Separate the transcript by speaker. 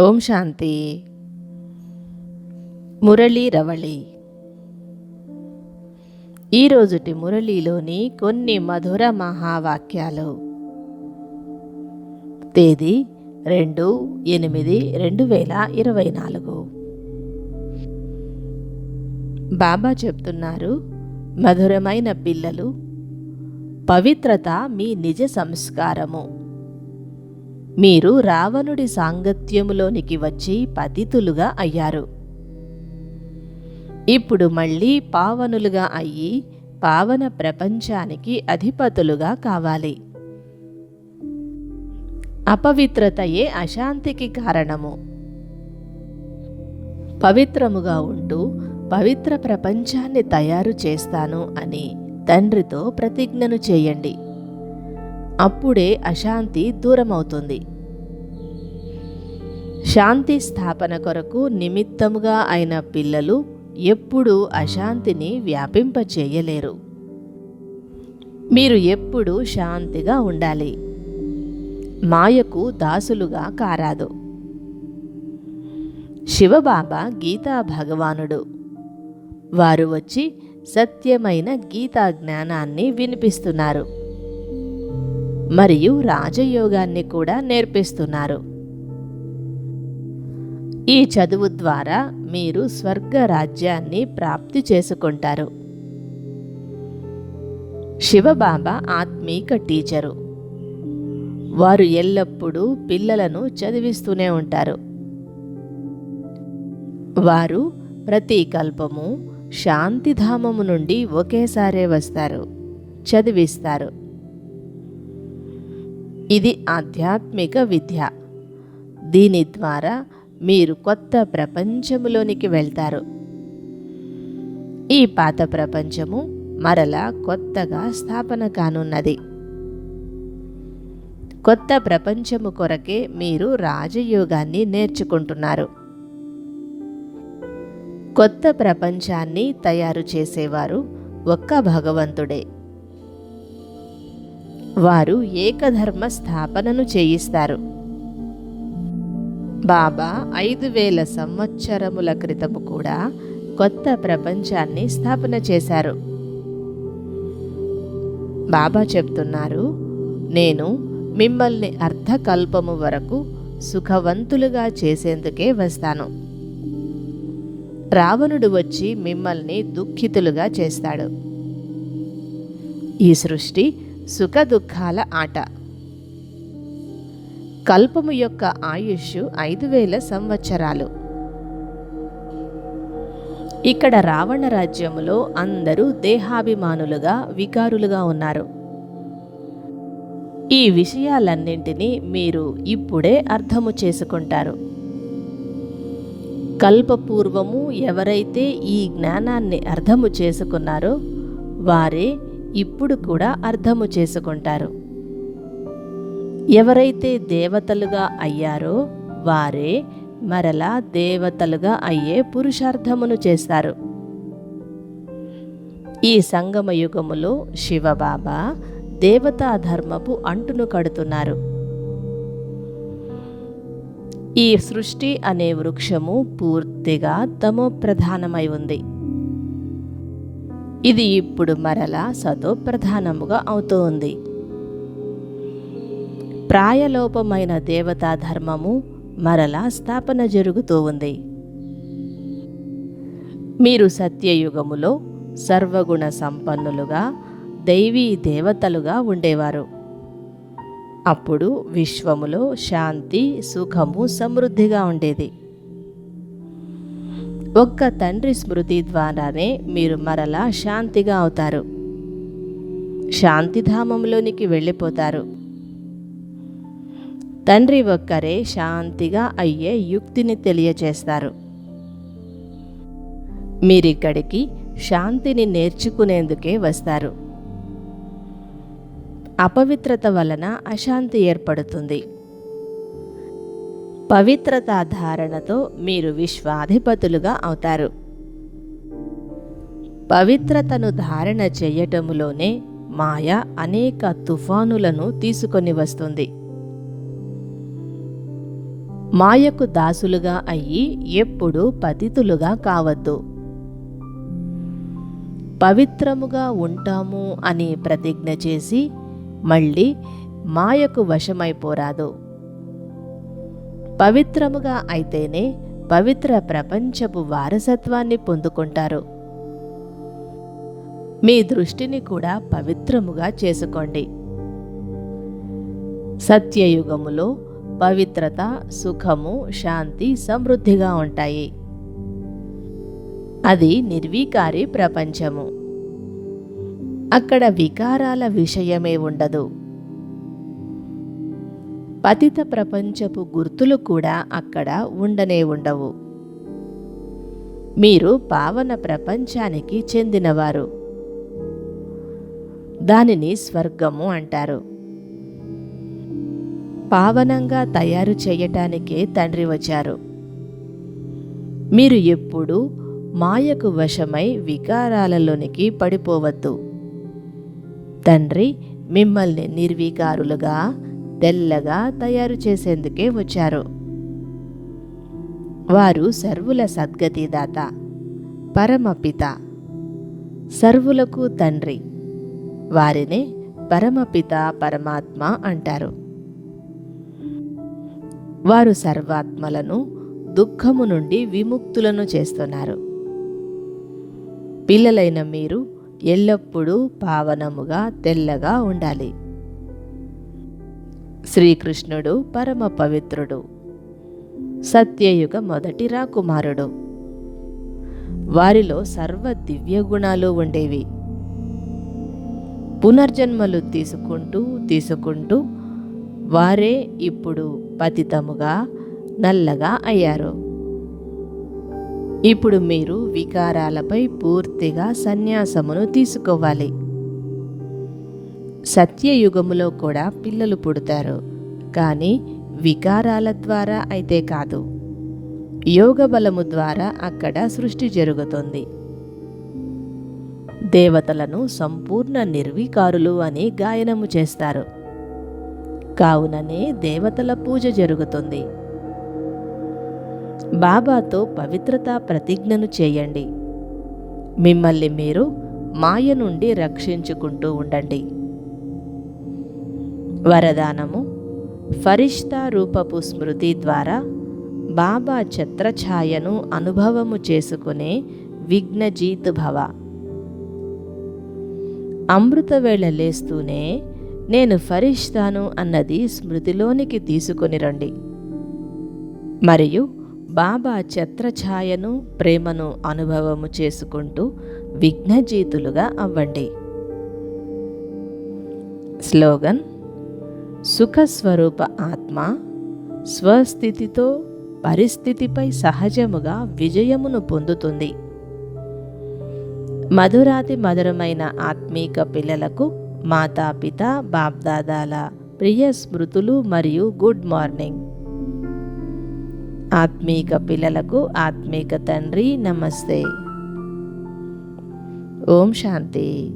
Speaker 1: ఓం శాంతి. మురళీ రవళి. ఈరోజుటి మురళీలోని కొన్ని మధుర మహావాక్యాలు. తేదీ రెండు ఎనిమిది రెండు వేల ఇరవై నాలుగు. బాబా చెప్తున్నారు మధురమైన పిల్లలు పవిత్రత మీ నిజ సంస్కారము. మీరు రావణుడి సాంగత్యములోనికి వచ్చి పతితులుగా అయ్యారు. ఇప్పుడు మళ్ళీ పావనులుగా అయ్యి పావన ప్రపంచానికి అధిపతులుగా కావాలి. అపవిత్రతయే అశాంతికి కారణము. పవిత్రముగా ఉంటూ పవిత్ర ప్రపంచాన్ని తయారు చేస్తాను అని తండ్రితో ప్రతిజ్ఞను చేయండి. అప్పుడే అశాంతి దూరమవుతుంది. శాంతి స్థాపన కొరకు నిమిత్తముగా అయిన పిల్లలు ఎప్పుడూ అశాంతిని వ్యాపింపచేయలేరు. మీరు ఎప్పుడూ శాంతిగా ఉండాలి. మాయకు దాసులుగా కారాదు. శివబాబా గీతా భగవానుడు. వారు వచ్చి సత్యమైన గీతా జ్ఞానాన్ని వినిపిస్తున్నారు. మరియు రాజయోగాన్ని కూడా నేర్పిస్తున్నారు. ఈ చదువు ద్వారా మీరు స్వర్గ రాజ్యాన్ని ప్రాప్తి చేసుకుంటారు. శివబాబా ఆత్మీక టీచరు. వారు ఎల్లప్పుడూ పిల్లలను చదివిస్తూనే ఉంటారు. వారు ప్రతి కల్పము శాంతిధామము నుండి ఒకేసారే వస్తారు చదివిస్తారు. ఇది ఆధ్యాత్మిక విద్య. దీని ద్వారా మీరు కొత్త ప్రపంచములోనికి వెళ్తారు. ఈ పాత ప్రపంచము మరలా కొత్తగా స్థాపన కానున్నది. కొత్త ప్రపంచము కొరకే మీరు రాజయోగాన్ని నేర్చుకుంటున్నారు. కొత్త ప్రపంచాన్ని తయారు చేసేవారు ఒక్క భగవంతుడే. వారు ఏకధర్మ స్థాపనను చేయిస్తారు. బాబా ఐదు వేల సంవత్సరముల క్రితము కూడా కొత్త ప్రపంచాన్ని స్థాపన చేశారు. బాబా చెప్తున్నారు నేను మిమ్మల్ని అర్ధకల్పము వరకు సుఖవంతులుగా చేసేందుకే వస్తాను. రావణుడు వచ్చి మిమ్మల్ని దుఃఖితులుగా చేస్తాడు. ఈ సృష్టి సుఖదుఖాల ఆట. కల్పము యొక్క ఆయుష్ ఐదు వేల సంవత్సరాలు. ఇక్కడ రావణ రాజ్యములో అందరూ దేహాభిమానులుగా వికారులుగా ఉన్నారు. ఈ విషయాలన్నింటినీ మీరు ఇప్పుడే అర్థము చేసుకుంటారు. కల్పపూర్వము ఎవరైతే ఈ జ్ఞానాన్ని అర్థము చేసుకున్నారో వారే ఇప్పుడు కూడా అర్థము చేసుకుంటారు. ఎవరైతే దేవతలుగా అయ్యారో వారే మరలా దేవతలుగా అయ్యే పురుషార్థమును చేస్తారు. ఈ సంగమ యుగములో శివబాబా దేవతా ధర్మపు అంటును కడుతున్నారు. ఈ సృష్టి అనే వృక్షము పూర్తిగా తమో ప్రధానమై ఉంది. ఇది ఇప్పుడు మరలా సతో ప్రధానముగా అవుతూ ఉంది ప్రాయలోపమైన దేవతా ధర్మము మరలా స్థాపన జరుగుతూ ఉంది. మీరు సత్యయుగములో సర్వగుణ సంపన్నులుగా దైవీ దేవతలుగా ఉండేవారు. అప్పుడు విశ్వములో శాంతి సుఖము సమృద్ధిగా ఉండేది. ఒక్క తండ్రి స్మృతి ద్వారానే మీరు మరలా శాంతిగా అవుతారు. శాంతిధామంలోనికి వెళ్ళిపోతారు. తండ్రి ఒక్కరే శాంతిగా అయ్యే యుక్తిని తెలియచేస్తారు. మీరిక్కడికి శాంతిని నేర్చుకునేందుకే వస్తారు. అపవిత్రత వలన అశాంతి ఏర్పడుతుంది. పవిత్రత ధారణతో మీరు విశ్వాధిపతులుగా అవుతారు. పవిత్రతను ధారణ చేయటములోనే మాయ అనేక తుఫానులను తీసుకొని వస్తుంది. మాయకు దాసులుగా అయ్యి ఎప్పుడు పతితులుగా కావద్దు. పవిత్రముగా ఉంటాము అని ప్రతిజ్ఞ చేసి మళ్ళీ మాయకు వశమైపోరాదు. పవిత్రముగా అయితేనే పవిత్ర ప్రపంచపు వారసత్వాన్ని పొందుకుంటారు. మీ దృష్టిని కూడా పవిత్రముగా చేసుకోండి. సత్యయుగములో పవిత్రత సుఖము శాంతి సమృద్ధిగా ఉంటాయి. అది నిర్వీకారి ప్రపంచము. అక్కడ వికారాల విషయమే ఉండదు. పతిత ప్రపంచపు గుర్తులు కూడా అక్కడ ఉండనే ఉండవు. మీరు పావన ప్రపంచానికి చెందినవారు. దానిని స్వర్గము అంటారు. పావనంగా తయారు చేయటానికే తండ్రి వచ్చారు. మీరు ఎప్పుడూ మాయకు వశమై వికారాలలోనికి పడిపోవద్దు. తండ్రి మిమ్మల్ని నిర్వికారులుగా తెల్లగా తయారు చేసేందుకే వచ్చారు. వారు సర్వుల సద్గతిదాత పరమపిత సర్వులకు తండ్రి. వారినే పరమపిత పరమాత్మ అంటారు. వారు సర్వాత్మలను దుఃఖము నుండి విముక్తులను చేస్తున్నారు. పిల్లలైన మీరు ఎల్లప్పుడూ పావనముగా తెల్లగా ఉండాలి. శ్రీకృష్ణుడు పరమ పవిత్రుడు. సత్యయుగ మొదటి రాకుమారుడు. వారిలో సర్వ దివ్య గుణాలు ఉండేవి. పునర్జన్మలు తీసుకుంటూ తీసుకుంటూ వారే ఇప్పుడు పతితముగా నల్లగా అయ్యారు. ఇప్పుడు మీరు వికారాలపై పూర్తిగా సన్యాసమును తీసుకోవాలి. సత్యయుగములో కూడా పిల్లలు పుడతారు. కానీ వికారాల ద్వారా అయితే కాదు. యోగ బలము ద్వారా అక్కడ సృష్టి జరుగుతుంది. దేవతలను సంపూర్ణ నిర్వికారులు అని గాయనము చేస్తారు. కావుననే దేవతల పూజ జరుగుతుంది. బాబాతో పవిత్రతా ప్రతిజ్ఞను చేయండి. మిమ్మల్ని మీరు మాయ నుండి రక్షించుకుంటూ ఉండండి. వరదానము. ఫరిష్తా రూపపు స్మృతి ద్వారా బాబా ఛత్రఛాయను అనుభవము చేసుకునే విఘ్నజీత్ భవ. అమృతవేళ లేస్తూనే నేను ఫరిష్తాను అన్నది స్మృతిలోనికి తీసుకొని రండి. మరియు బాబా ఛత్రఛాయను ప్రేమను అనుభవము చేసుకుంటూ విఘ్నజీతులుగా అవ్వండి. స్లోగన్ సుఖస్వరూప ఆత్మ స్వస్థితితో పరిస్థితిపై సహజముగా విజయమును పొందుతుంది. మధురాతి మధురమైన ఆత్మీక పిల్లలకు మాతాపిత బాప్దాదాల ప్రియ స్మృతులు మరియు గుడ్ మార్నింగ్. ఆత్మీక పిల్లలకు ఆత్మీక తండ్రి నమస్తే. ఓం శాంతి.